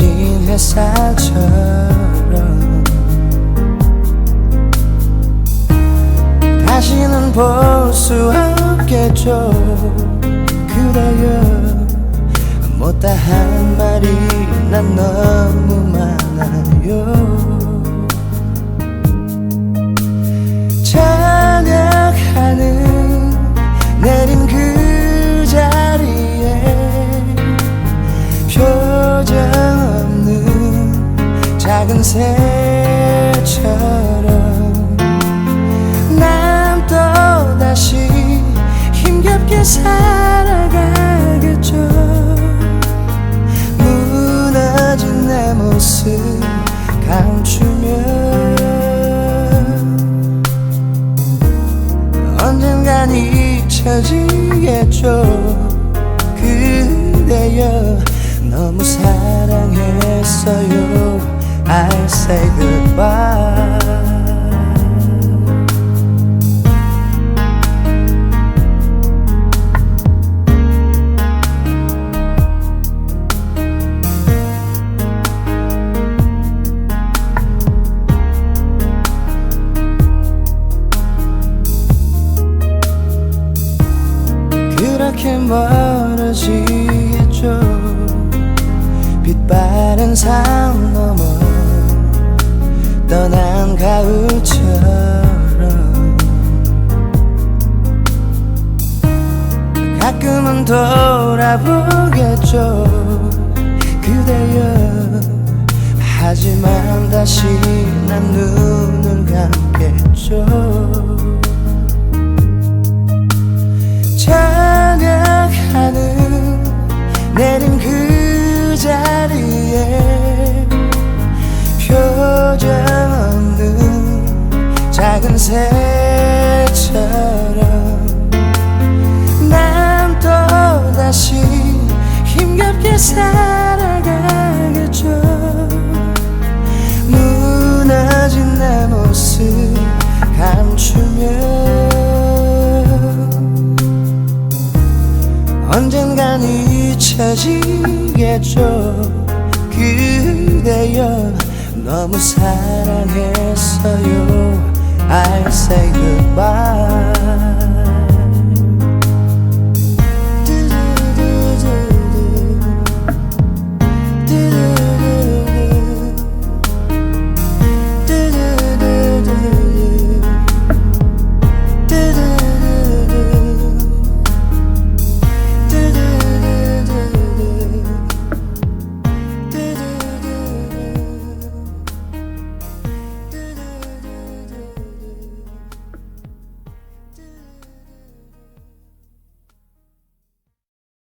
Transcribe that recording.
햇살처럼. 다시는 볼 수 없겠죠. 그래요. 못다 한 말이 난 너무 많아요 새처럼 난 또다시 힘겹게 살아가겠죠. 무너진 내 모습 감추며 언젠간 잊혀지겠죠. 그대여 너무 사랑했어요 say goodbye. 그렇게 멀어지겠죠. 빛바랜 삶 넘어 떠난 가을처럼 가끔은 돌아보겠죠. 그대여 하지만 다시 난 눈을 새처럼 난 또다시 힘겹게 살아가겠죠. 무너진 내 모습 감추며 언젠간 잊혀지겠죠. 그대여 너무 사랑했어요 I say goodbye